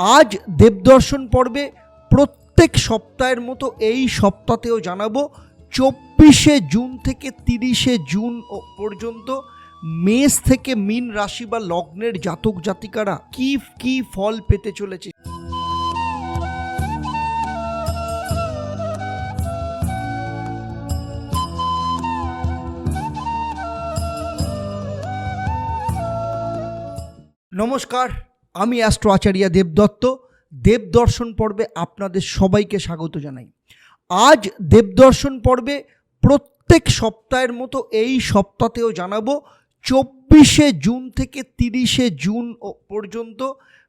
আজ দেবদর্শন পর্বে প্রত্যেক সপ্তাহের মতো এই সপ্তাহতেও জানাব চব্বিশে জুন থেকে তিরিশে জুন পর্যন্ত মেষ থেকে মিন রাশি বা লগ্নের জাতক জাতিকারা কি কি ফল পেতে চলেছে? নমস্কার। আমি অ্যাস্ট্রো আচার্য দেবদত্ত দেবদর্শন পর্বে আপনাদের সবাইকে স্বাগত জানাই। আজ দেবদর্শন পর্বে প্রত্যেক সপ্তাহের মতো এই সপ্তাহতেও জানাব, চব্বিশে জুন থেকে তিরিশে জুন পর্যন্ত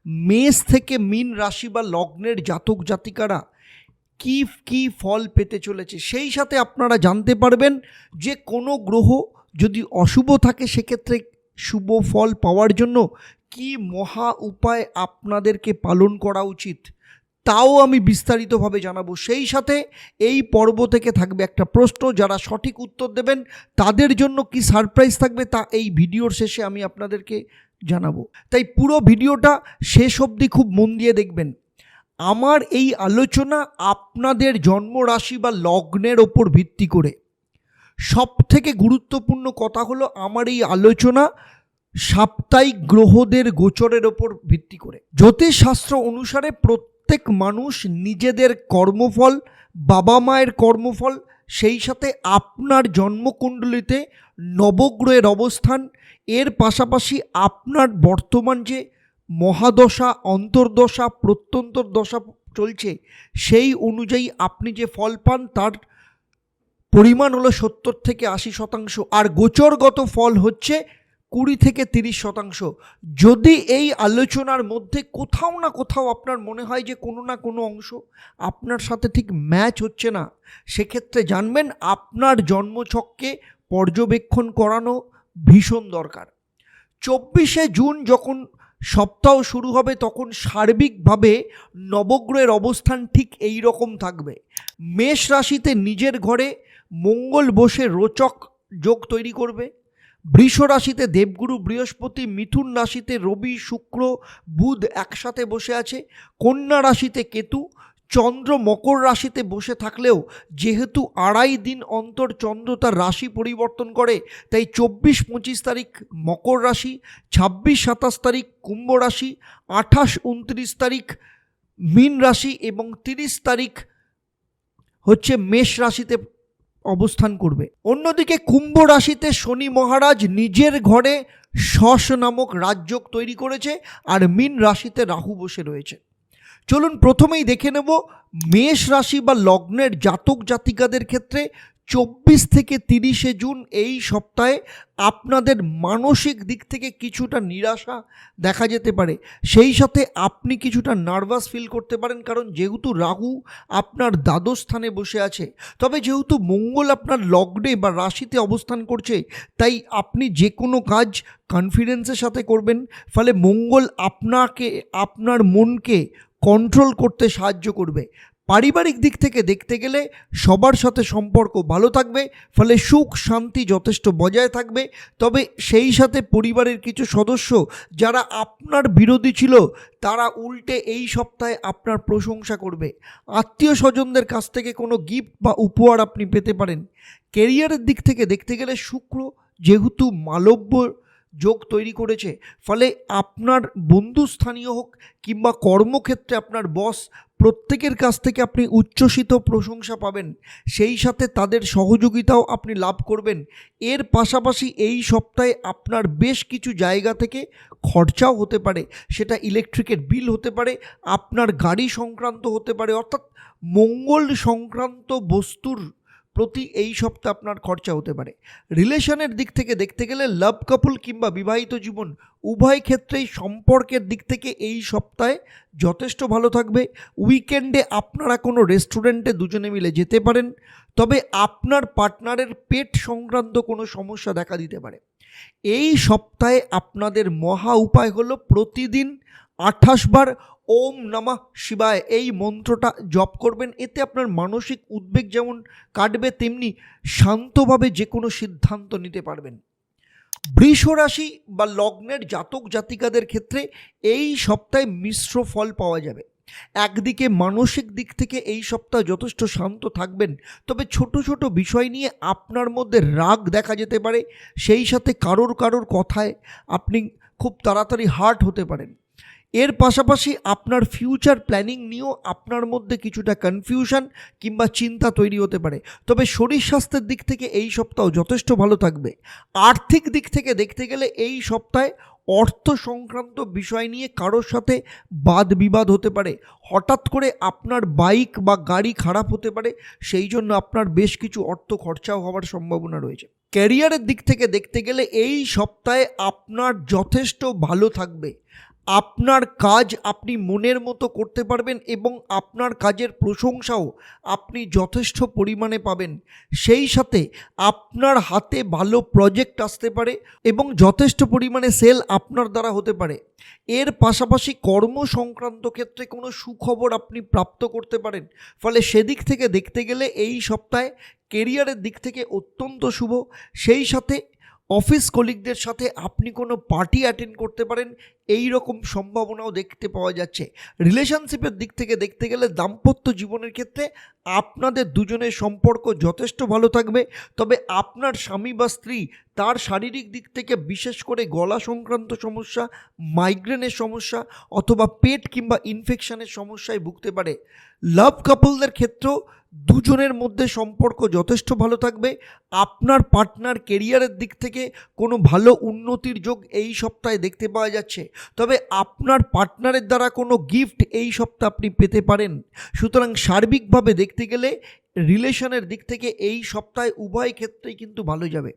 মেষ থেকে মিন রাশি বা লগ্নের জাতক জাতিকারা কি কি ফল পেতে চলেছে সেই সাথে আপনারা জানতে পারবেন যে কোনো গ্রহ যদি অশুভ থাকে সেক্ষেত্রে শুভ ফল পাওয়ার জন্য কি মহা উপায় আপনাদেরকে পালন করা উচিত, তাও আমি বিস্তারিতভাবে জানাব। সেই সাথে এই পর্ব থেকে থাকবে একটা প্রশ্ন, যারা সঠিক উত্তর দেবেন, তাদের জন্য কি সারপ্রাইজ থাকবে তা এই ভিডিওর শেষে আমি আপনাদেরকে জানাব। তাই পুরো ভিডিওটা শেষ অবধি খুব মন দিয়ে দেখবেন। আমার এই আলোচনা আপনাদের জন্মরাশি বা লগ্নের ওপর ভিত্তি করে। সব থেকে গুরুত্বপূর্ণ কথা হলো, আমার এই আলোচনা সাপ্তাহিক গ্রহদের গোচরের ওপর ভিত্তি করে। জ্যোতিষশাস্ত্র অনুসারে প্রত্যেক মানুষ নিজেদের কর্মফল, বাবা মায়ের কর্মফল, সেই সাথে আপনার জন্মকুণ্ডলিতে নবগ্রহের অবস্থান, এর পাশাপাশি আপনার বর্তমান যে মহাদশা, অন্তর্দশা প্রত্যন্তর দশা চলছে, সেই অনুযায়ী আপনি যে ফল পান, তার পরিমাণ হলো সত্তর থেকে আশি শতাংশ। আর গোচরগত ফল হচ্ছে কুড়ি থেকে তিরিশ শতাংশ। যদি এই আলোচনার মধ্যে কোথাও না কোথাও আপনার মনে হয় যে কোনো না কোনো অংশ আপনার সাথে ঠিক ম্যাচ হচ্ছে না, সেক্ষেত্রে জানবেন আপনার জন্মছককে পর্যবেক্ষণ করানো ভীষণ দরকার। চব্বিশে জুন যখন সপ্তাহ শুরু হবে, তখন সার্বিকভাবে নবগ্রহের অবস্থান ঠিক এই রকম থাকবে। মেষ রাশিতে নিজের ঘরে মঙ্গল বসে রোচক যোগ তৈরি করবে। বৃষ রাশিতে দেবগুরু বৃহস্পতি, মিথুন রাশিতে রবি, শুক্র, বুধ একসাথে বসে আছে। কন্যা রাশিতে কেতু, চন্দ্র মকর রাশিতে বসে থাকলেও যেহেতু আড়াই দিন অন্তর চন্দ্র তার রাশি পরিবর্তন করে, তাই চব্বিশ পঁচিশ তারিখ মকর রাশি, ছাব্বিশ সাতাশ তারিখ কুম্ভ রাশি, আঠাশ উনত্রিশ তারিখ মীন রাশি এবং তিরিশ তারিখ হচ্ছে মেষ রাশিতে অবস্থান করবে। অন্যদিকে কুম্ভ রাশিতে শনি মহারাজ নিজের ঘরে শস নামক রাজযোগ তৈরি করেছে আর মিন রাশিতে রাহু বসে রয়েছে। চলুন প্রথমেই দেখে নেব মেষ রাশি বা লগ্নের জাতক জাতিকাদের ক্ষেত্রে চব্বিশ থেকে তিরিশে জুন এই সপ্তাহে আপনাদের মানসিক দিক থেকে কিছুটা নিরাশা দেখা যেতে পারে। সেই সাথে আপনি কিছুটা নার্ভাস ফিল করতে পারেন, কারণ যেহেতু রাহু আপনার দ্বাদশ স্থানে বসে আছে, তবে যেহেতু মঙ্গল আপনার লগ্নে বা রাশিতে অবস্থান করছে, তাই আপনি যে কোনো কাজ কনফিডেন্সের সাথে করবেন, ফলে মঙ্গল আপনাকে, আপনার মনকে কন্ট্রোল করতে সাহায্য করবে। পারিবারিক দিক থেকে দেখতে গেলে সবার সাথে সম্পর্ক ভালো থাকবে, ফলে সুখ, শান্তি যথেষ্ট বজায় থাকবে। তবে সেই সাথে পরিবারের কিছু সদস্য যারা আপনার বিরোধী ছিল, তারা উল্টে এই সপ্তাহে আপনার প্রশংসা করবে। আত্মীয় স্বজনদের কাছ থেকে কোনো গিফট বা উপহার আপনি পেতে পারেন। কেরিয়ারের দিক থেকে দেখতে গেলে শুক্র যেহেতু মালব্য যোগ তৈরি করেছে, ফলে আপনার বন্ধুস্থানীয় হোক কিংবা কর্মক্ষেত্রে আপনার বস প্রত্যেকের কাছ থেকে আপনি উচ্ছ্বসিত প্রশংসা পাবেন। সেই সাথে তাদের সহযোগিতাও আপনি লাভ করবেন। এর পাশাপাশি এই সপ্তাহে আপনার বেশ কিছু জায়গা থেকে খরচাও হতে পারে। সেটা ইলেকট্রিকের বিল হতে পারে, আপনার গাড়ি সংক্রান্ত হতে পারে, অর্থাৎ মঙ্গল সংক্রান্ত বস্তুর প্রতি এই সপ্তাহে আপনার খরচা হতে পারে। রিলেশনের দিক থেকে দেখতে গেলে লাভ কাপল কিংবা বিবাহিত জীবন উভয় ক্ষেত্রেই সম্পর্কের দিক থেকে এই সপ্তাহে যথেষ্ট ভালো থাকবে। উইকেন্ডে আপনারা কোনো রেস্টুরেন্টে দুজনে মিলে যেতে পারেন, তবে আপনার পার্টনারের পেট সংক্রান্ত কোনো সমস্যা দেখা দিতে পারে। এই সপ্তাহে আপনাদের মহা উপায় হলো প্রতিদিন আঠাশ বার ওম নমঃ শিবায় এই মন্ত্রটা জপ করবেন। এতে আপনার মানসিক উদ্বেগ যেমন কাটবে, তেমনি শান্তভাবে যে কোনো সিদ্ধান্ত নিতে পারবেন। বৃষ রাশি বা লগ্নের জাতক জাতিকাদের ক্ষেত্রে এই সপ্তাহে মিশ্র ফল পাওয়া যাবে। একদিকে মানসিক দিক থেকে এই সপ্তাহ যথেষ্ট শান্ত থাকবেন, তবে ছোট ছোট বিষয় নিয়ে আপনার মধ্যে রাগ দেখা যেতে পারে। সেই সাথে কারোর কারোর কথায় আপনি খুব তাড়াতাড়ি হার্ট হতে পারেন। এর পাশাপাশি আপনার ফিউচার প্ল্যানিং নিয়েও আপনার মধ্যে কিছুটা কনফিউশন কিংবা চিন্তা তৈরি হতে পারে। তবে শরীর স্বাস্থ্যের দিক থেকে এই সপ্তাহ যথেষ্ট ভালো থাকবে। আর্থিক দিক থেকে দেখতে গেলে এই সপ্তাহে অর্থ সংক্রান্ত বিষয় নিয়ে কারোর সাথে বাদ বিবাদ হতে পারে। হঠাৎ করে আপনার বাইক বা গাড়ি খারাপ হতে পারে, সেই জন্য আপনার বেশ কিছু অর্থ খরচাও হওয়ার সম্ভাবনা রয়েছে। ক্যারিয়ারের দিক থেকে দেখতে গেলে এই সপ্তাহে আপনার যথেষ্ট ভালো থাকবে। আপনার কাজ আপনি মনের মতো করতে পারবেন এবং আপনার কাজের প্রশংসাও আপনি যথেষ্ট পরিমাণে পাবেন। সেই সাথে আপনার হাতে ভালো প্রজেক্ট আসতে পারে এবং যথেষ্ট পরিমাণে সেল আপনার দ্বারা হতে পারে। এর পাশাপাশি কর্ম সংক্রান্ত ক্ষেত্রে কোনো সুখবর আপনি প্রাপ্ত করতে পারেন। ফলে সেদিক থেকে দেখতে গেলে এই সপ্তাহে কেরিয়ারের দিক থেকে অত্যন্ত শুভ। সেই সাথে অফিস কলিগদের সাথে আপনি কোনো পার্টি অ্যাটেন্ড করতে পারেন, এই রকম সম্ভাবনাও দেখতে পাওয়া যাচ্ছে। রিলেশনশিপের দিক থেকে দেখতে গেলে দাম্পত্য জীবনের ক্ষেত্রে আপনাদের দুজনের সম্পর্ক যথেষ্ট ভালো থাকবে, তবে আপনার স্বামী বা স্ত্রী তার শারীরিক দিক থেকে বিশেষ করে গলা সংক্রান্ত সমস্যা মাইগ্রেনের সমস্যা অথবা পেট কিংবা ইনফেকশনের সমস্যায় ভুগতে পারে। লাভ কাপলদের ক্ষেত্রেও দুজনের মধ্যে সম্পর্ক যথেষ্ট ভালো থাকবে। আপনার পার্টনার কেরিয়ারের দিক থেকে কোনো ভালো উন্নতির যোগ এই সপ্তাহে দেখতে পাওয়া যাচ্ছে। তবে আপনার পার্টনারের দ্বারা কোনো গিফট এই সপ্তাহে আপনি পেতে পারেন। সুতরাং সার্বিকভাবে দেখতে গেলে রিলেশনের দিক থেকে এই সপ্তাহে উভয় ক্ষেত্রেই কিন্তু ভালো যাবে।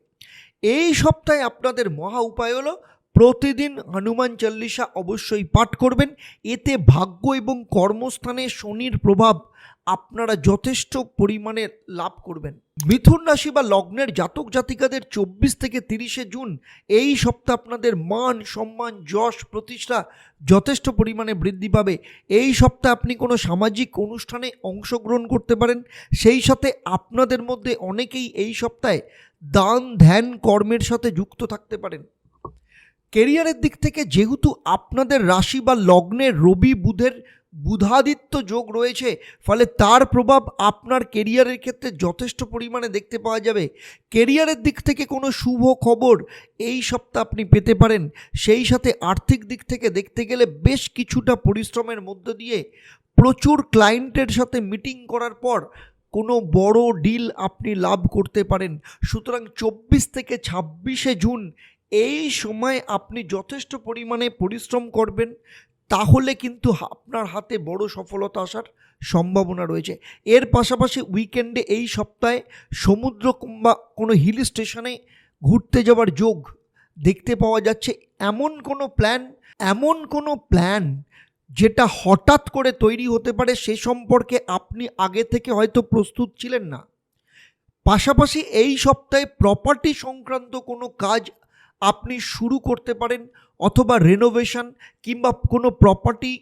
এই সপ্তাহে আপনাদের মহা উপায় হলো প্রতিদিন হনুমান চল্লিশা অবশ্যই পাঠ করবেন। এতে ভাগ্য এবং কর্মস্থানে শনির প্রভাব আপনারা যথেষ্ট পরিমাণে লাভ করবেন। মিথুন রাশি বা লগ্নের জাতক জাতিকাদের চব্বিশ থেকে তিরিশে জুন, এই সপ্তাহে আপনাদের মান, সম্মান, যশ, প্রতিষ্ঠা যথেষ্ট পরিমাণে বৃদ্ধি পাবে। এই সপ্তাহে আপনি কোনো সামাজিক অনুষ্ঠানে অংশগ্রহণ করতে পারেন। সেই সাথে আপনাদের মধ্যে অনেকেই এই সপ্তাহে দান, ধ্যান, কর্মের সাথে যুক্ত থাকতে পারেন। কেরিয়ারের দিক থেকে যেহেতু আপনাদের রাশি বা লগ্নে রবি, বুধের বুধাদিত্য যোগ রয়েছে, ফলে তার প্রভাব আপনার কেরিয়ারের ক্ষেত্রে যথেষ্ট পরিমাণে দেখতে পাওয়া যাবে। কেরিয়ারের দিক থেকে কোনো শুভ খবর এই সপ্তাহ আপনি পেতে পারেন। সেই সাথে আর্থিক দিক থেকে দেখতে গেলে বেশ কিছুটা পরিশ্রমের মধ্য দিয়ে প্রচুর ক্লায়েন্টের সাথে মিটিং করার পর কোনো বড় ডিল আপনি লাভ করতে পারেন। সুতরাং চব্বিশ থেকে ছাব্বিশে জুন এই সময় আপনি যথেষ্ট পরিমাণে পরিশ্রম করবেন। তাহলে কিন্তু আপনার হাতে বড় সফলতা আসার সম্ভাবনা রয়েছে। এর পাশাপাশি উইকেন্ডে এই সপ্তাহে সমুদ্র কিংবা কোনো হিল স্টেশনে ঘুরতে যাওয়ার যোগ দেখতে পাওয়া যাচ্ছে। এমন কোনো প্ল্যান এমন কোনো প্ল্যান যেটা হঠাৎ করে তৈরি হতে পারে সে সম্পর্কে আপনি আগে থেকে হয়তো প্রস্তুত ছিলেন না। পাশাপাশি এই সপ্তাহে প্রপার্টি সংক্রান্ত কোনো কাজ আপনি শুরু করতে পারেন অথবা রেনোভেশন কিংবা কোনো প্রপার্টি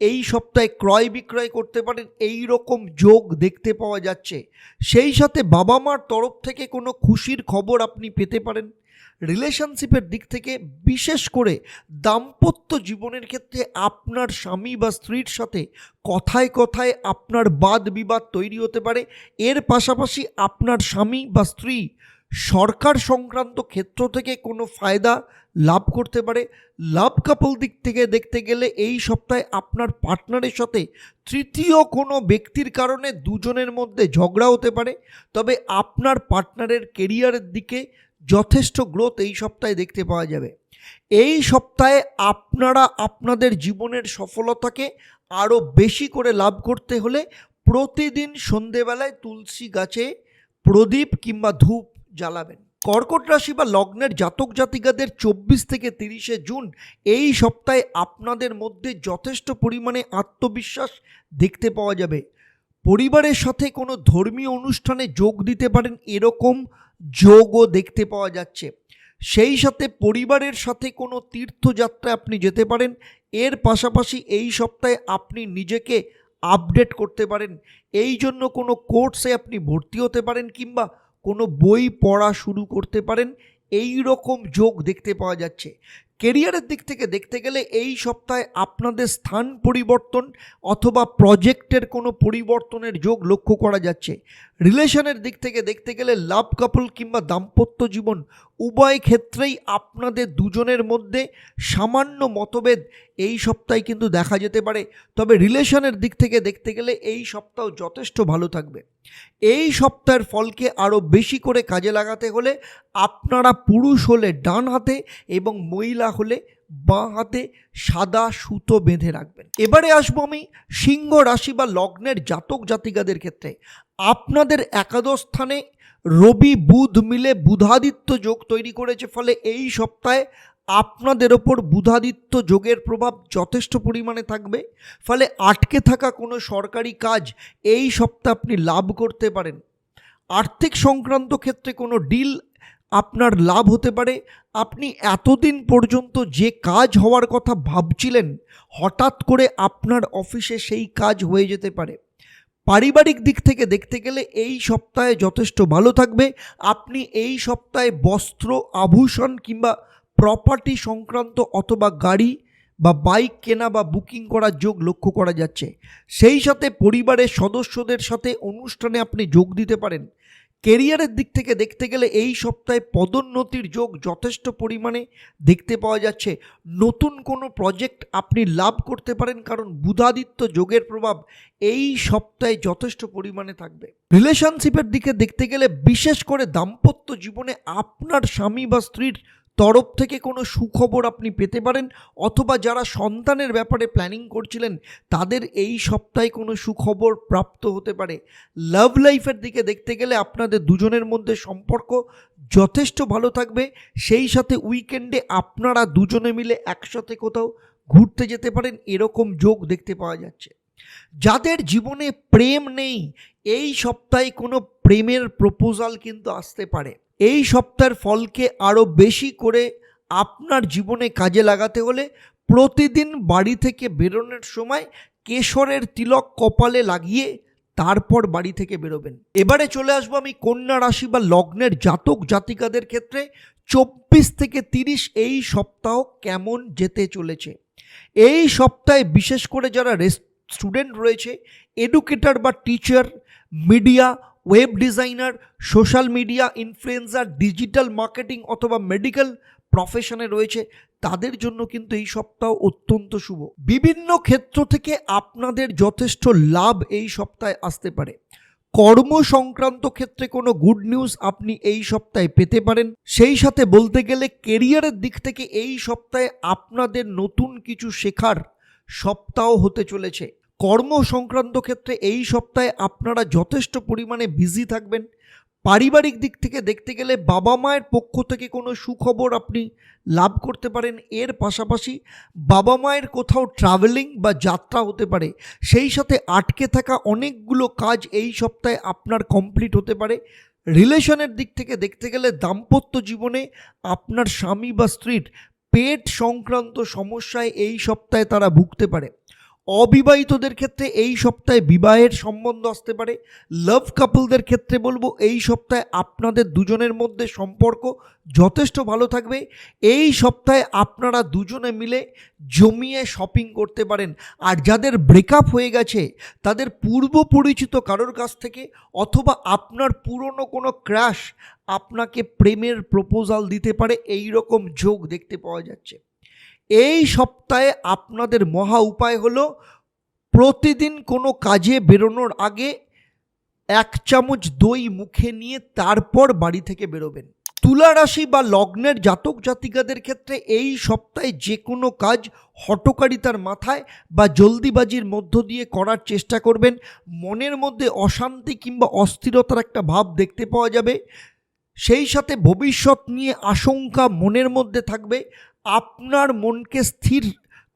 এই সপ্তাহে ক্রয় বিক্রয় করতে পারেন এই রকম যোগ দেখতে পাওয়া যাচ্ছে। সেই সাথে বাবা মার তরফ থেকে কোনো খুশির খবর আপনি পেতে পারেন। রিলেশনশিপের দিক থেকে বিশেষ করে দাম্পত্য জীবনের ক্ষেত্রে আপনার স্বামী বা স্ত্রীর সাথে কথায় কথায় আপনার বাদ বিবাদ তৈরি হতে পারে। এর পাশাপাশি আপনার স্বামী বা স্ত্রী সরকার সংক্রান্ত ক্ষেত্র থেকে কোনো ফায়দা লাভ করতে পারে? লাভ কাপল দিক থেকে দেখতে গেলে এই সপ্তাহে আপনার পার্টনারের সাথে তৃতীয় কোনো ব্যক্তির কারণে দুজনের মধ্যে ঝগড়া হতে পারে। তবে আপনার পার্টনারের কেরিয়ারের দিকে যথেষ্ট গ্রোথ এই সপ্তাহে দেখতে পাওয়া যাবে। এই সপ্তাহে আপনারা আপনাদের জীবনের সফলতাকে আরও বেশি করে লাভ করতে হলে প্রতিদিন সন্ধেবেলায় তুলসী গাছে প্রদীপ কিংবা ধূপ জ্বালাবেন। কর্কট রাশি বা লগ্নের জাতক জাতিকাদের চব্বিশ থেকে তিরিশে জুন এই সপ্তাহে আপনাদের মধ্যে যথেষ্ট পরিমাণে আত্মবিশ্বাস দেখতে পাওয়া যাবে। পরিবারের সাথে কোনো ধর্মীয় অনুষ্ঠানে যোগ দিতে পারেন, এরকম যোগও দেখতে পাওয়া যাচ্ছে। সেই সাথে পরিবারের সাথে কোনো তীর্থযাত্রা আপনি যেতে পারেন, এর পাশাপাশি এই সপ্তাহে আপনি নিজেকে আপডেট করতে পারেন। এই জন্য কোনো কোর্সে আপনি ভর্তি হতে পারেন কিংবা কোনো বই পড়া শুরু করতে পারেন, এই রকম যোগ দেখতে পাওয়া যাচ্ছে। কেরিয়ারের দিক থেকে দেখতে গেলে এই সপ্তাহে আপনাদের স্থান পরিবর্তন অথবা প্রজেক্টের কোনো পরিবর্তনের যোগ লক্ষ্য করা যাচ্ছে। রিলেশনের দিক থেকে দেখতে গেলে লাভ, কাপল কিংবা দাম্পত্য জীবন উভয় ক্ষেত্রেই আপনাদের দুজনের মধ্যে সামান্য মতভেদ এই সপ্তাহে কিন্তু দেখা যেতে পারে। তবে রিলেশনের দিক থেকে দেখতে গেলে এই সপ্তাহ যথেষ্ট ভালো থাকবে। এই সপ্তাহের ফলকে আরও বেশি করে কাজে লাগাতে হলে আপনারা পুরুষ হলে ডান হাতে এবং মহিলা হলে বাঁ হাতে সাদা সুতো বেঁধে রাখবেন। এবারে আসব আমি সিংহ রাশি বা লগ্নের জাতক জাতিকাদের ক্ষেত্রে। আপনাদের একাদশ স্থানে রবি, বুধ মিলে বুধাদিত্য যোগ তৈরি করেছে, ফলে এই সপ্তাহে আপনাদের ওপর বুধাদিত্য যোগের প্রভাব যথেষ্ট পরিমাণে থাকবে। ফলে আটকে থাকা কোনো সরকারি কাজ এই সপ্তাহে আপনি লাভ করতে পারেন। আর্থিক সংক্রান্ত ক্ষেত্রে কোনো ডিল আপনার লাভ হতে পারে। আপনি এতদিন পর্যন্ত যে কাজ হওয়ার কথা ভাবছিলেন, হঠাৎ করে আপনার অফিসে সেই কাজ হয়ে যেতে পারে। পারিবারিক দিক থেকে দেখতে গেলে এই সপ্তাহে যথেষ্ট ভালো থাকবে। আপনি এই সপ্তাহে বস্ত্র, আভূষণ কিংবা প্রপার্টি সংক্রান্ত অথবা গাড়ি বা বাইক কেনা বা বুকিং করার যোগ লক্ষ্য করা যাচ্ছে। সেই সাথে পরিবারের সদস্যদের সাথে অনুষ্ঠানে আপনি যোগ দিতে পারেন। কেরিয়ারের দিক থেকে দেখতে গেলে এই সপ্তাহে পদোন্নতির যোগ যথেষ্ট পরিমাণে দেখতে পাওয়া যাচ্ছে। নতুন কোনো প্রজেক্ট আপনি লাভ করতে পারেন, কারণ বুধাদিত্য যোগের প্রভাব এই সপ্তাহে যথেষ্ট পরিমাণে থাকবে। রিলেশনশিপের দিকে দেখতে গেলে বিশেষ করে দাম্পত্য জীবনে আপনার স্বামী বা স্ত্রীর তরফ থেকে কোনো সুখবর আপনি পেতে পারেন, অথবা যারা সন্তানের ব্যাপারে প্ল্যানিং করছিলেন, তাদের এই সপ্তাহে কোনো সুখবর প্রাপ্ত হতে পারে। লাভ লাইফের দিকে দেখতে গেলে আপনাদের দুজনের মধ্যে সম্পর্ক যথেষ্ট ভালো থাকবে। সেই সাথে উইকেন্ডে আপনারা দুজনে মিলে একসাথে কোথাও ঘুরতে যেতে পারেন, এরকম যোগ দেখতে পাওয়া যাচ্ছে। যাদের জীবনে প্রেম নেই, এই সপ্তাহে কোনো প্রেমের প্রপোজাল কিন্তু আসতে পারে। এই সপ্তাহের ফলকে আরও বেশি করে আপনার জীবনে কাজে লাগাতে হলে প্রতিদিন বাড়ি থেকে বেরোনোর সময় কেশরের তিলক কপালে লাগিয়ে তারপর বাড়ি থেকে বেরোবেন। এবারে চলে আসব আমি কন্যা রাশি বা লগ্নের জাতক জাতিকাদের ক্ষেত্রে চব্বিশ থেকে তিরিশ এই সপ্তাহ কেমন যেতে চলেছে। এই সপ্তাহে বিশেষ করে যারা স্টুডেন্ট রয়েছে, এডুকেটর বা teacher, media web designer social media influencer digital marketing অথবা মেডিকেল প্রফেশনে রয়েছে, তাদের জন্য কিন্তু এই সপ্তাহ অত্যন্ত শুভ। বিভিন্ন ক্ষেত্র থেকে আপনাদের যথেষ্ট লাভ এই সপ্তাহে আসতে পারে। কর্ম সংক্রান্ত ক্ষেত্রে কোনো গুড নিউজ আপনি এই সপ্তাহে পেতে পারেন। সেই সাথে বলতে গেলে কেরিয়ারের দিক থেকে এই সপ্তাহে আপনাদের নতুন কিছু শেখার সপ্তাহ হতে চলেছে। কর্ম সংক্রান্ত ক্ষেত্রে এই সপ্তাহে আপনারা যথেষ্ট পরিমাণে বিজি থাকবেন। পারিবারিক দিক থেকে দেখতে গেলে বাবা মায়ের পক্ষ থেকে কোনো সুখবর আপনি লাভ করতে পারেন। এর পাশাপাশি বাবা মায়ের কোথাও ট্রাভেলিং বা যাত্রা হতে পারে, সেই সাথে আটকে থাকা অনেকগুলো কাজ এই সপ্তাহে আপনার কমপ্লিট হতে পারে। রিলেশনের দিক থেকে দেখতে গেলে দাম্পত্য জীবনে আপনার স্বামী বা স্ত্রীর পেট সংক্রান্ত সমস্যায় এই সপ্তাহে তারা ভুগতে পারে। অবিবাহিতদের ক্ষেত্রে এই সপ্তাহে বিবাহের সম্বন্ধ আসতে পারে। লাভ কাপলদের ক্ষেত্রে বলব, এই সপ্তাহে আপনাদের দুজনের মধ্যে সম্পর্ক যথেষ্ট ভালো থাকবে। এই সপ্তাহে আপনারা দুজনে মিলে জমিয়ে শপিং করতে পারেন। আর যাদের ব্রেকআপ হয়ে গেছে, তাদের পূর্ব পরিচিত কারোর কাছ থেকে অথবা আপনার পুরনো কোনো ক্র্যাশ আপনাকে প্রেমের প্রপোজাল দিতে পারে। এই রকম যোগ দেখতে পাওয়া যাচ্ছে। এই সপ্তাহে আপনাদের মহা উপায় হলো প্রতিদিন কোনো কাজে বেরোনোর আগে এক চামচ দই মুখে নিয়ে তারপর বাড়ি থেকে বেরোবেন। তুলা রাশি বা লগ্নের জাতক জাতিকাদের ক্ষেত্রে এই সপ্তাহে যে কোনো কাজ হটকারিতার মাথায় বা জলদিবাজির মধ্য দিয়ে করার চেষ্টা করবেন। মনের মধ্যে অশান্তি কিংবা অস্থিরতার একটা ভাব দেখতে পাওয়া যাবে। সেই সাথে ভবিষ্যৎ নিয়ে আশঙ্কা মনের মধ্যে থাকবে। আপনার মনকে স্থির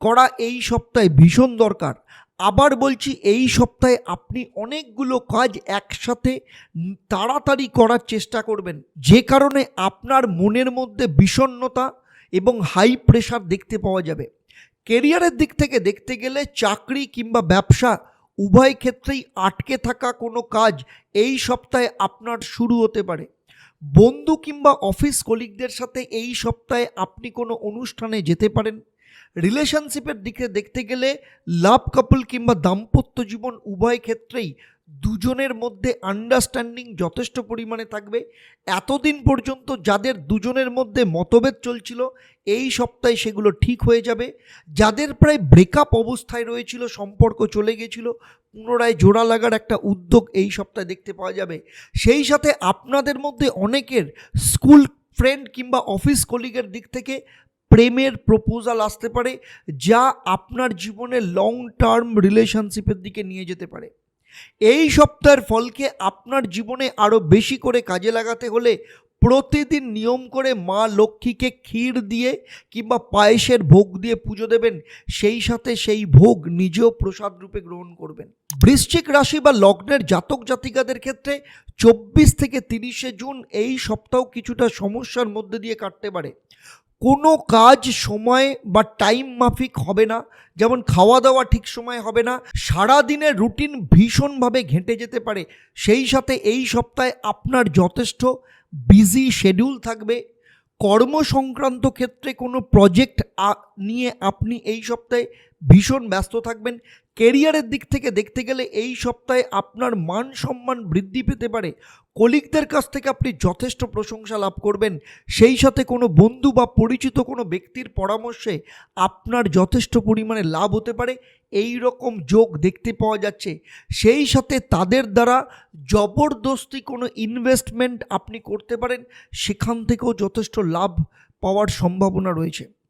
করা এই সপ্তাহে ভীষণ দরকার। আবার বলছি, এই সপ্তাহে আপনি অনেকগুলো কাজ একসাথে তাড়াতাড়ি করার চেষ্টা করবেন। যে কারণে আপনার মনের মধ্যে বিষণ্নতা এবং হাই প্রেশার দেখতে পাওয়া যাবে। কেরিয়ারের দিক থেকে দেখতে গেলে চাকরি কিংবা ব্যবসা উভয় ক্ষেত্রেই আটকে থাকা কোনো কাজ এই সপ্তাহে আপনার শুরু হতে পারে। বন্ধু কিংবা অফিস কলিগদের সাথে এই সপ্তাহে আপনি কোনো অনুষ্ঠানে যেতে পারেন। রিলেশনশিপের দিকে দেখতে গেলে লাভ কাপল কিংবা দাম্পত্য জীবন উভয় ক্ষেত্রেই দুজনের মধ্যে আন্ডারস্ট্যান্ডিং যথেষ্ট পরিমাণে থাকবে। এতদিন পর্যন্ত যাদের দুজনের মধ্যে মতভেদ চলছিল, এই সপ্তাহে সেগুলো ঠিক হয়ে যাবে। যাদের প্রায় ব্রেকআপ অবস্থায় রয়েছিল, সম্পর্ক চলে গেছিল, পুনরায় জোড়া লাগার একটা উদ্যোগ এই সপ্তাহে দেখতে পাওয়া যাবে। সেই সাথে আপনাদের মধ্যে অনেকের স্কুল ফ্রেন্ড কিংবা অফিস কলিগের দিক থেকে প্রেমের প্রপোজাল আসতে পারে, যা আপনার জীবনে লং টার্ম রিলেশনশিপের দিকে নিয়ে যেতে পারে। এই সপ্তাহের ফলকে আপনার জীবনে আরও বেশি করে কাজে লাগাতে হলে প্রতিদিন নিয়ম করে মা লক্ষ্মীকে ক্ষীর দিয়ে কিংবা পায়েসের ভোগ দিয়ে পুজো দেবেন। সেই সাথে সেই ভোগ নিজেও প্রসাদ রূপে গ্রহণ করবেন। বৃশ্চিক রাশি বা লগ্নের জাতক জাতিকাদের ক্ষেত্রে চব্বিশ থেকে তিরিশে জুন এই সপ্তাহ কিছুটা সমস্যার মধ্যে দিয়ে কাটতে পারে। কোনো কাজ সময় বা টাইম মাফিক হবে না, যেমন খাওয়া দাওয়া ঠিক সময় হবে না সারা দিনের রুটিন ভীষণভাবে ঘেঁটে যেতে পারে, সেই সাথে এই সপ্তাহে আপনার যথেষ্ট বিজি শেডিউল থাকবে। কর্ম সংক্রান্ত ক্ষেত্রে কোনো প্রজেক্ট নিয়ে আপনি এই সপ্তাহে ভীষণ ব্যস্ত থাকবেন। কেরিয়ারের দিক থেকে দেখতে গেলে এই সপ্তাহে আপনার মান সম্মান বৃদ্ধি পেতে পারে। কলিগদের কাছ থেকে আপনি যথেষ্ট প্রশংসা লাভ করবেন। সেই সাথে কোনো বন্ধু বা পরিচিত কোনো ব্যক্তির পরামর্শে আপনার যথেষ্ট পরিমাণে লাভ হতে পারে। এই রকম যোগ দেখতে পাওয়া যাচ্ছে। সেই সাথে তাদের দ্বারা জবরদস্তি কোনো ইনভেস্টমেন্ট আপনি করতে পারেন। সেখান থেকেও যথেষ্ট লাভ পাওয়ার সম্ভাবনা রয়েছে।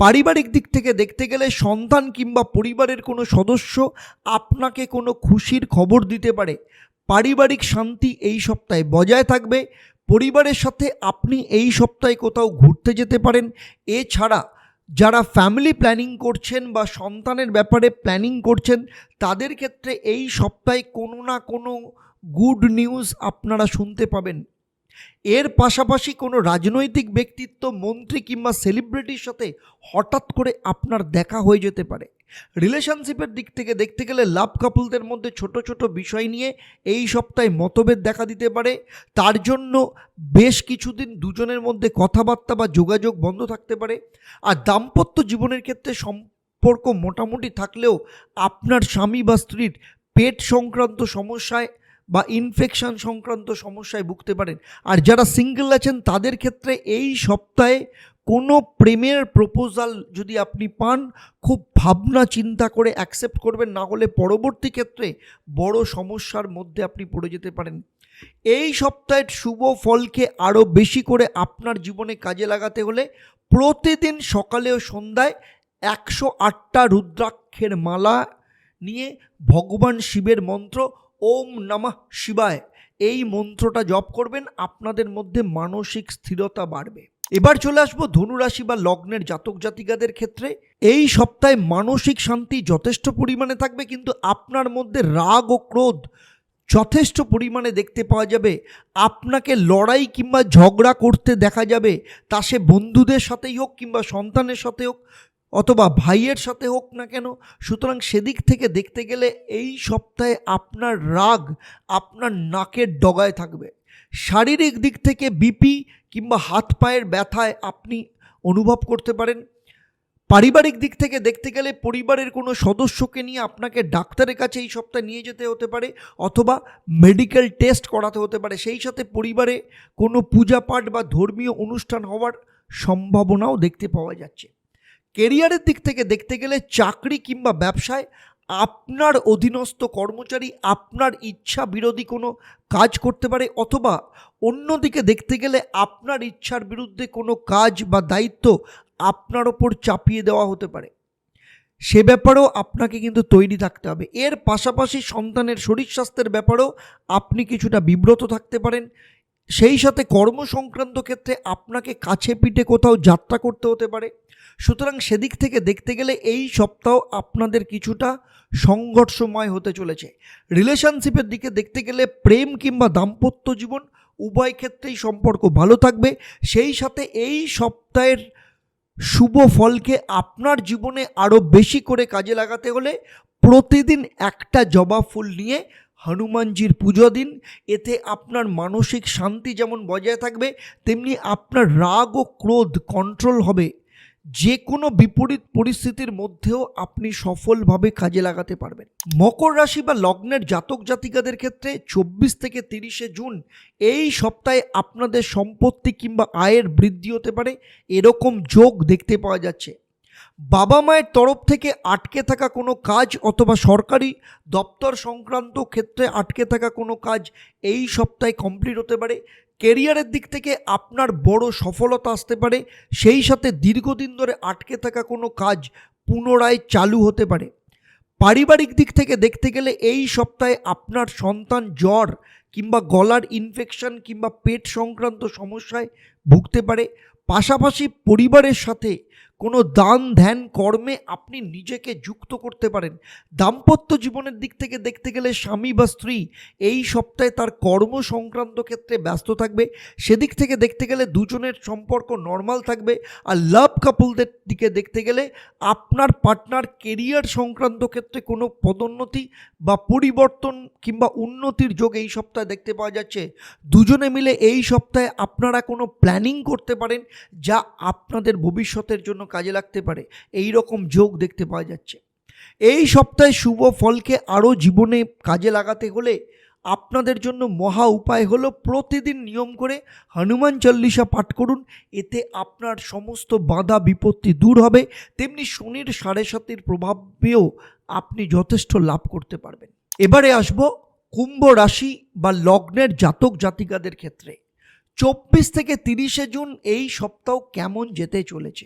পারিবারিক দিক থেকে দেখতে গেলে সন্তান কিংবা পরিবারের কোনো সদস্য আপনাকে কোনো খুশির খবর দিতে পারে। পারিবারিক শান্তি এই সপ্তাহে বজায় থাকবে। পরিবারের সাথে আপনি এই সপ্তাহে কোথাও ঘুরতে যেতে পারেন। এছাড়া যারা ফ্যামিলি প্ল্যানিং করছেন বা সন্তানের ব্যাপারে প্ল্যানিং করছেন, তাদের ক্ষেত্রে এই সপ্তাহে কোনো না কোনো গুড নিউজ আপনারা শুনতে পাবেন। এর পাশাপাশি কোনো রাজনৈতিক ব্যক্তিত্ব, মন্ত্রী কিংবা সেলিব্রিটির সাথে হঠাৎ করে আপনার দেখা হয়ে যেতে পারে। রিলেশনশিপের দিক থেকে দেখতে গেলে লাভ কাপলদের মধ্যে ছোট ছোট বিষয় নিয়ে এই সপ্তাহে মতভেদ দেখা দিতে পারে। তার জন্য বেশ কিছুদিন দুজনের মধ্যে কথাবার্তা বা যোগাযোগ বন্ধ থাকতে পারে। আর দাম্পত্য জীবনের ক্ষেত্রে সম্পর্ক মোটামুটি থাকলেও আপনার স্বামী বা স্ত্রীর পেট সংক্রান্ত সমস্যায় বা ইনফেকশন সংক্রান্ত সমস্যায় ভুগতে পারেন। আর যারা সিঙ্গেল আছেন, তাদের ক্ষেত্রে এই সপ্তাহে কোনো প্রেমের প্রপোজাল যদি আপনি পান, খুব ভাবনা চিন্তা করে অ্যাকসেপ্ট করবেন, না হলে পরবর্তী ক্ষেত্রে বড় সমস্যার মধ্যে আপনি পড়ে যেতে পারেন। এই সপ্তাহের শুভ ফলকে আরও বেশি করে আপনার জীবনে কাজে লাগাতে হলে প্রতিদিন সকালে ও সন্ধ্যায় একশো আটটা রুদ্রাক্ষের মালা নিয়ে ভগবান শিবের মন্ত্র ওম নমঃ শিবায়। এই মন্ত্রটা জপ করবেন, আপনাদের মধ্যে মানসিক স্থিরতা বাড়বে। এবার চলে আসব ধনুরাশি বা লগ্নের জাতক জাতিকাদের ক্ষেত্রে। এই সপ্তাহে মানসিক শান্তি যথেষ্ট পরিমাণে থাকবে, কিন্তু আপনার মধ্যে রাগ ও ক্রোধ যথেষ্ট পরিমাণে দেখতে পাওয়া যাবে। আপনাকে লড়াই কিংবা ঝগড়া করতে দেখা যাবে। তা সে বন্ধুদের সাথেই হোক কিংবা সন্তানের সাথে হোক অথবা ভাইয়ের সাথে হোক না কেন, সুতরাং সেদিক থেকে দেখতে গেলে এই সপ্তাহে আপনার রাগ আপনার নাকের ডগায় থাকবে। শারীরিক দিক থেকে বিপি কিংবা হাত পায়ের ব্যথায় আপনি অনুভব করতে পারেন। পারিবারিক দিক থেকে দেখতে গেলে পরিবারের কোনো সদস্যকে নিয়ে আপনাকে ডাক্তারের কাছে এই সপ্তাহে নিয়ে যেতে হতে পারে, অথবা মেডিকেল টেস্ট করাতে হতে পারে। সেই সাথে পরিবারে কোনো পূজা পাঠ বা ধর্মীয় অনুষ্ঠান হওয়ার সম্ভাবনাও দেখতে পাওয়া যাচ্ছে। কেরিয়ারের দিক থেকে দেখতে গেলে চাকরি কিংবা ব্যবসায় আপনার অধীনস্থ কর্মচারী আপনার ইচ্ছা বিরোধী কোনো কাজ করতে পারে অথবা অন্যদিকে দেখতে গেলে আপনার ইচ্ছার বিরুদ্ধে কোনো কাজ বা দায়িত্ব আপনার ওপর চাপিয়ে দেওয়া হতে পারে। সে ব্যাপারেও আপনাকে কিন্তু তৈরি থাকতে হবে। এর পাশাপাশি সন্তানের শরীর স্বাস্থ্যের ব্যাপারেও আপনি কিছুটা বিব্রত থাকতে পারেন। সেই সাথে কর্ম সংক্রান্ত ক্ষেত্রে আপনাকে কাছে পিঠে কোথাও যাত্রা করতে হতে পারে। সুতরাং সেদিক থেকে দেখতে গেলে এই সপ্তাহ আপনাদের কিছুটা সংঘর্ষময় হতে চলেছে। রিলেশনশিপের দিকে দেখতে গেলে প্রেম কিংবা দাম্পত্য জীবন উভয় ক্ষেত্রেই সম্পর্ক ভালো থাকবে। সেই সাথে এই সপ্তাহের শুভ ফলকে আপনার জীবনে আরও বেশি করে কাজে লাগাতে হলে প্রতিদিন একটা জবা ফুল নিয়ে হনুমানজির পুজো দিন, এতে আপনার মানসিক শান্তি যেমন বজায় থাকবে, তেমনি আপনার রাগ ও ক্রোধ কন্ট্রোল হবে। যে কোনো বিপরীত পরিস্থিতির মধ্যেও আপনি সফলভাবে কাজে লাগাতে পারবেন। মকর রাশি বা লগ্নের জাতক জাতিকাদের ক্ষেত্রে চব্বিশ থেকে তিরিশে জুন, এই সপ্তাহে আপনাদের সম্পত্তি কিংবা আয়ের বৃদ্ধি হতে পারে। এরকম যোগ দেখতে পাওয়া যাচ্ছে। বাবা মায়ের তরফ থেকে আটকে থাকা কোনো কাজ অথবা সরকারি দপ্তর সংক্রান্ত ক্ষেত্রে আটকে থাকা কোনো কাজ এই সপ্তাহে কমপ্লিট হতে পারে। কেরিয়ারের দিক থেকে আপনার বড় সফলতা আসতে পারে। সেই সাথে দীর্ঘদিন ধরে আটকে থাকা কোনো কাজ পুনরায় চালু হতে পারে। পারিবারিক দিক থেকে দেখতে গেলে এই সপ্তাহে আপনার সন্তান জ্বর কিংবা গলার ইনফেকশন কিংবা পেট সংক্রান্ত সমস্যায় ভুগতে পারে। পাশাপাশি পরিবারের সাথে কোনো দান ধ্যান কর্মে আপনি নিজেকে যুক্ত করতে পারেন। দাম্পত্য জীবনের দিক থেকে দেখতে গেলে স্বামী বা স্ত্রী এই সপ্তাহে তার কর্ম সংক্রান্ত ক্ষেত্রে ব্যস্ত থাকবে। সেদিক থেকে দেখতে গেলে দুজনের সম্পর্ক নর্মাল থাকবে আর লাভ কাপলদের দিকে দেখতে গেলে আপনার পার্টনার কেরিয়ার সংক্রান্ত ক্ষেত্রে কোনো পদোন্নতি বা পরিবর্তন কিংবা উন্নতির যোগ এই সপ্তাহে দেখতে পাওয়া যাচ্ছে। দুজনে মিলে এই সপ্তাহে আপনারা কোনো প্ল্যানিং করতে পারেন যা আপনাদের ভবিষ্যতের জন্য কাজে লাগতে পারে। এই রকম যোগ দেখতে পাওয়া যাচ্ছে। এই সপ্তাহে শুভ ফলকে আরও জীবনে কাজে লাগাতে হলে আপনাদের জন্য মহা উপায় হলো প্রতিদিন নিয়ম করে হনুমান চল্লিশা পাঠ করুন। এতে আপনার সমস্ত বাধা বিপত্তি দূর হবে। তেমনি শনির সাড়ে সাতির প্রভাবেও আপনি যথেষ্ট লাভ করতে পারবেন। এবারে আসব কুম্ভ রাশি বা লগ্নের জাতক জাতিকাদের ক্ষেত্রে। চব্বিশ থেকে তিরিশে জুন এই সপ্তাহ কেমন যেতে চলেছে?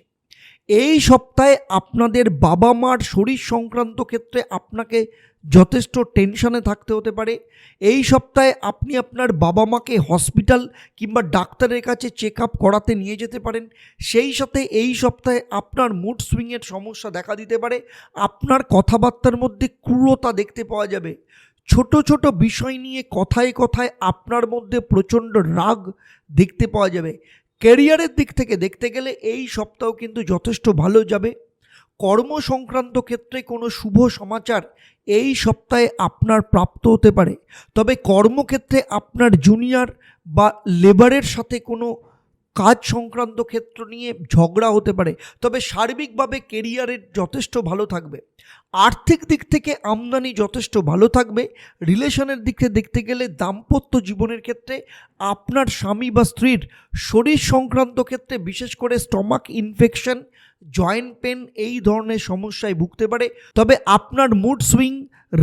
এই সপ্তাহে আপনাদের বাবা মার শরীর সংক্রান্ত ক্ষেত্রে আপনাকে যথেষ্ট টেনশনে থাকতে হতে পারে। এই সপ্তাহে আপনি আপনার বাবা মাকে হসপিটাল কিংবা ডাক্তারের কাছে চেক আপ করাতে নিয়ে যেতে পারেন। সেই সাথে এই সপ্তাহে আপনার মুড সুইংয়ের সমস্যা দেখা দিতে পারে। আপনার কথাবার্তার মধ্যে ক্রূরতা দেখতে পাওয়া যাবে। ছোট ছোট বিষয় নিয়ে কথায় কথায় আপনার মধ্যে প্রচণ্ড রাগ দেখতে পাওয়া যাবে। ক্যারিয়ারের দিক থেকে দেখতে গেলে এই সপ্তাহ কিন্তু যথেষ্ট ভালো যাবে। কর্ম সংক্রান্ত ক্ষেত্রে কোনো শুভ সমাচার এই সপ্তাহে আপনার প্রাপ্ত হতে পারে। তবে কর্মক্ষেত্রে আপনার জুনিয়র বা লেবারের সাথে কোনো কাজ সংক্রান্ত ক্ষেত্র নিয়ে ঝগড়া হতে পারে, তবে সার্বিকভাবে কেরিয়ারের যথেষ্ট ভালো থাকবে। আর্থিক দিক থেকে আমদানি যথেষ্ট ভালো থাকবে। রিলেশনের দিক দেখতে গেলে দাম্পত্য জীবনের ক্ষেত্রে আপনার স্বামী বা স্ত্রীর শরীর সংক্রান্ত ক্ষেত্রে বিশেষ করে স্টমাক ইনফেকশন জয়েন্ট পেন এই ধরনের সমস্যায় ভুগতে পারে। তবে আপনার মুড সুইং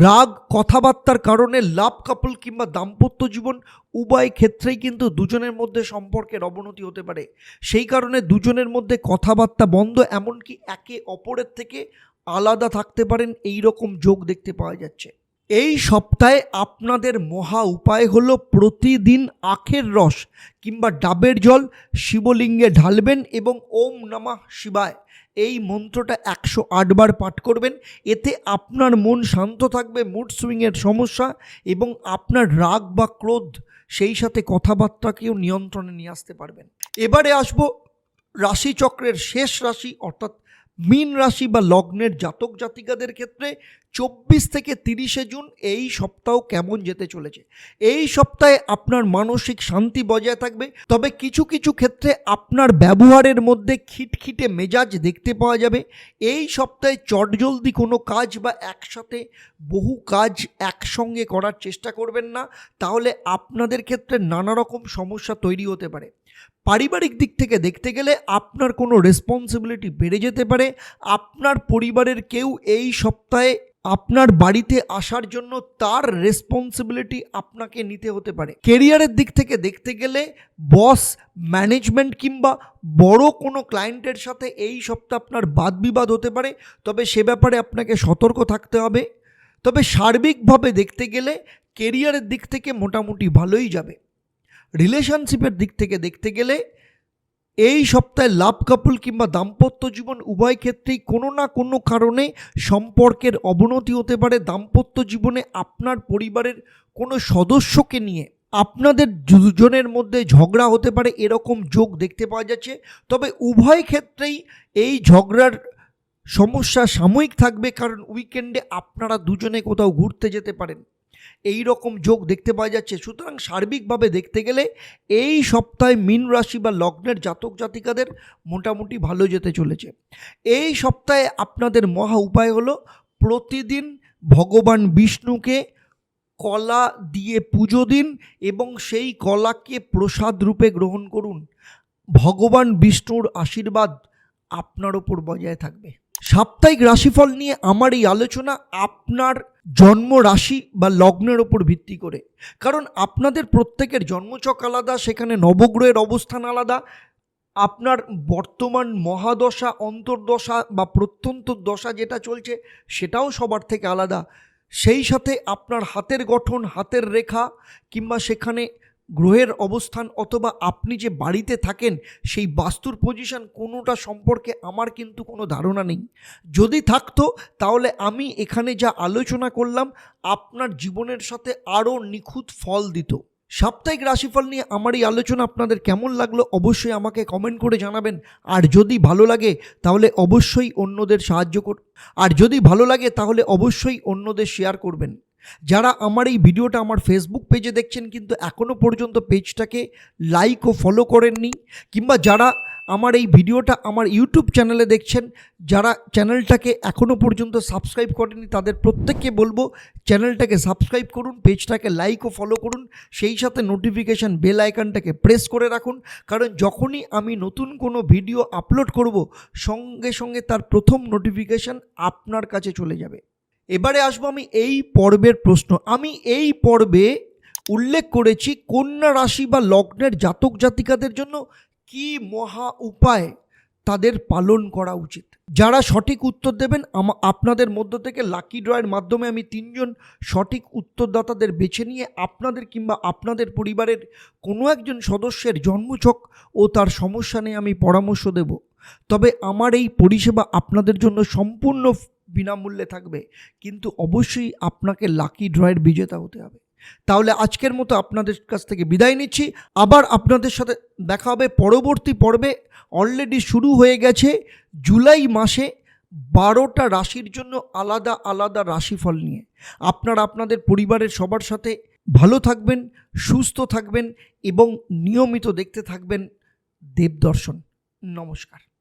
রাগ, কথাবার্তার কারণে লাভ কাপল কিংবা দাম্পত্য জীবন উভয় ক্ষেত্রেই কিন্তু দুজনের মধ্যে সম্পর্কের অবনতি হতে পারে। সেই কারণে দুজনের মধ্যে কথাবার্তা বন্ধ এমনকি একে অপরের থেকে আলাদা থাকতে পারেন এই রকম যোগ দেখতে পাওয়া যাচ্ছে। এই সপ্তাহে আপনাদের মহা উপায় হলো প্রতিদিন আখের রস কিংবা ডাবের জল শিবলিঙ্গে ঢালবেন এবং ওম নমঃ শিবায় এই মন্ত্রটা একশো আটবার পাঠ করবেন। এতে আপনার মন শান্ত থাকবে মুড সুইংয়ের সমস্যা এবং আপনার রাগ বা ক্রোধ সেই সাথে কথাবার্তাকেও নিয়ন্ত্রণে নিয়ে আসতে পারবেন। এবারে আসব রাশিচক্রের শেষ রাশি অর্থাৎ মীন রাশি বা লগ্নের জাতক জাতিকাদের ক্ষেত্রে চব্বিশ থেকে তিরিশে জুন এই সপ্তাহ কেমন যেতে চলেছে? এই সপ্তাহে আপনার মানসিক শান্তি বজায় থাকবে, তবে কিছু কিছু ক্ষেত্রে আপনার ব্যবহারের মধ্যে খিটখিটে মেজাজ দেখতে পাওয়া যাবে। এই সপ্তাহে চটজলদি কোনো কাজ বা একসাথে বহু কাজ একসঙ্গে করার চেষ্টা করবেন না, তাহলে আপনাদের ক্ষেত্রে নানা রকম সমস্যা তৈরি হতে পারে। পারিবারিক দিক থেকে দেখতে গেলে আপনার কোনো রেসপন্সিবিলিটি বেড়ে যেতে পারে। আপনার পরিবারের কেউ এই সপ্তাহে আপনার বাড়িতে আসার জন্য তার রেসপন্সিবিলিটি আপনাকে নিতে হতে পারে। কেরিয়ারের দিক থেকে দেখতে গেলে বস ম্যানেজমেন্ট কিংবা বড় কোনো ক্লায়েন্টের সাথে এই সপ্তাহে আপনার বাদ বিবাদ হতে পারে। তবে সে ব্যাপারে আপনাকে সতর্ক থাকতে হবে। তবে সার্বিকভাবে দেখতে গেলে কেরিয়ারের দিক থেকে মোটামুটি ভালোই যাবে। রিলেশনশিপের দিক থেকে দেখতে গেলে, এই সপ্তাহে লাভ কাপল কিংবা দাম্পত্য জীবন উভয় ক্ষেত্রেই কোনো না কোনো কারণে সম্পর্কের অবনতি হতে পারে। দাম্পত্য জীবনে আপনার পরিবারের কোনো সদস্যকে নিয়ে আপনাদের দুজনের মধ্যে ঝগড়া হতে পারে, এরকম যোগ দেখতে পাওয়া যাচ্ছে। তবে উভয় ক্ষেত্রেই এই ঝগড়ার সমস্যা সাময়িক থাকবে, কারণ উইকেন্ডে আপনারা দুজনে কোথাও ঘুরতে যেতে পারেন। এই রকম যোগ দেখতে পাওয়া যাচ্ছে। সুতরাং সার্বিকভাবে দেখতে গেলে এই সপ্তাহে মীন রাশি বা লগ্নের জাতক জাতিকাদের মোটামুটি ভালো যেতে চলেছে। এই সপ্তাহে আপনাদের মহা উপায় হলো প্রতিদিন ভগবান বিষ্ণুকে কলা দিয়ে পুজো দিন এবং সেই কলাকে প্রসাদ রূপে গ্রহণ করুন। ভগবান বিষ্ণুর আশীর্বাদ আপনার ওপর বজায় থাকবে। সাপ্তাহিক রাশিফল নিয়ে আমার এই আলোচনা আপনার জন্ম রাশি বা লগ্নের ওপর ভিত্তি করে। কারণ আপনাদের প্রত্যেকের জন্মচক আলাদা, সেখানে নবগ্রহের অবস্থান আলাদা। আপনার বর্তমান মহাদশা, অন্তর্দশা বা প্রত্যন্ত দশা যেটা চলছে, সেটাও সবার থেকে আলাদা। সেই সাথে আপনার হাতের গঠন, হাতের রেখা কিংবা সেখানে গ্রহের অবস্থান অথবা আপনি যে বাড়িতে থাকেন, সেই বাস্তুর পজিশন কোনোটা সম্পর্কে আমার কিন্তু কোনো ধারণা নেই। যদি থাকতো, তাহলে আমি এখানে যা আলোচনা করলাম, আপনার জীবনের সাথে আরও নিখুঁত ফল দিত। সাপ্তাহিক রাশিফল নিয়ে আমার এই আলোচনা আপনাদের কেমন লাগল, অবশ্যই আমাকে কমেন্ট করে জানাবেন। আর যদি ভালো লাগে, তাহলে অবশ্যই অন্যদের সাহায্য কর আর যদি ভালো লাগে, তাহলে অবশ্যই অন্যদের শেয়ার করবেন। যারা আমার এই ভিডিওটা আমার ফেসবুক পেজে দেখছেন কিন্তু এখনও পর্যন্ত পেজটাকে লাইক ও ফলো করেননি, কিংবা যারা আমার এই ভিডিওটা আমার ইউটিউব চ্যানেলে দেখছেন, যারা চ্যানেলটাকে এখনও পর্যন্ত সাবস্ক্রাইব করেনি তাদের প্রত্যেককে বলব চ্যানেলটাকে সাবস্ক্রাইব করুন পেজটাকে লাইক ও ফলো করুন, সেই সাথে নোটিফিকেশান বেল আইকনটাকে প্রেস করে রাখুন, কারণ যখনই আমি নতুন কোনো ভিডিও আপলোড করব, সঙ্গে সঙ্গে তার প্রথম নোটিফিকেশান আপনার কাছে চলে যাবে। এবারে আসব আমি এই পর্বের প্রশ্ন। আমি এই পর্বে উল্লেখ করেছি কন্যা রাশি বা লগ্নের জাতক জাতিকাদের জন্য কি মহা উপায় তাদের পালন করা উচিত। যারা সঠিক উত্তর দেবেন আপনাদের মধ্য থেকে লাকি ড্রয়ের মাধ্যমে আমি তিনজন সঠিক উত্তরদাতাদের বেছে নিয়ে আপনাদের কিংবা আপনাদের পরিবারের কোনো একজন সদস্যের জন্মছক ও তার সমস্যা নিয়ে আমি পরামর্শ দেব। তবে আমার এই পরিষেবা আপনাদের জন্য সম্পূর্ণ বিনামূল্যে থাকবে। কিন্তু অবশ্যই আপনাকে লাকি ড্রয়ের বিজেতা হতে হবে। তাহলে আজকের মতো আপনাদের কাছ থেকে বিদায় নিচ্ছি। আবার আপনাদের সাথে দেখা হবে পরবর্তী পর্বে। অলরেডি শুরু হয়ে গেছে জুলাই মাসে বারোটা রাশির জন্য আলাদা আলাদা রাশিফল নিয়ে। আপনারা আপনাদের পরিবারের সবার সাথে ভালো থাকবেন, সুস্থ থাকবেন এবং নিয়মিত দেখতে থাকবেন দেবদর্শন। নমস্কার।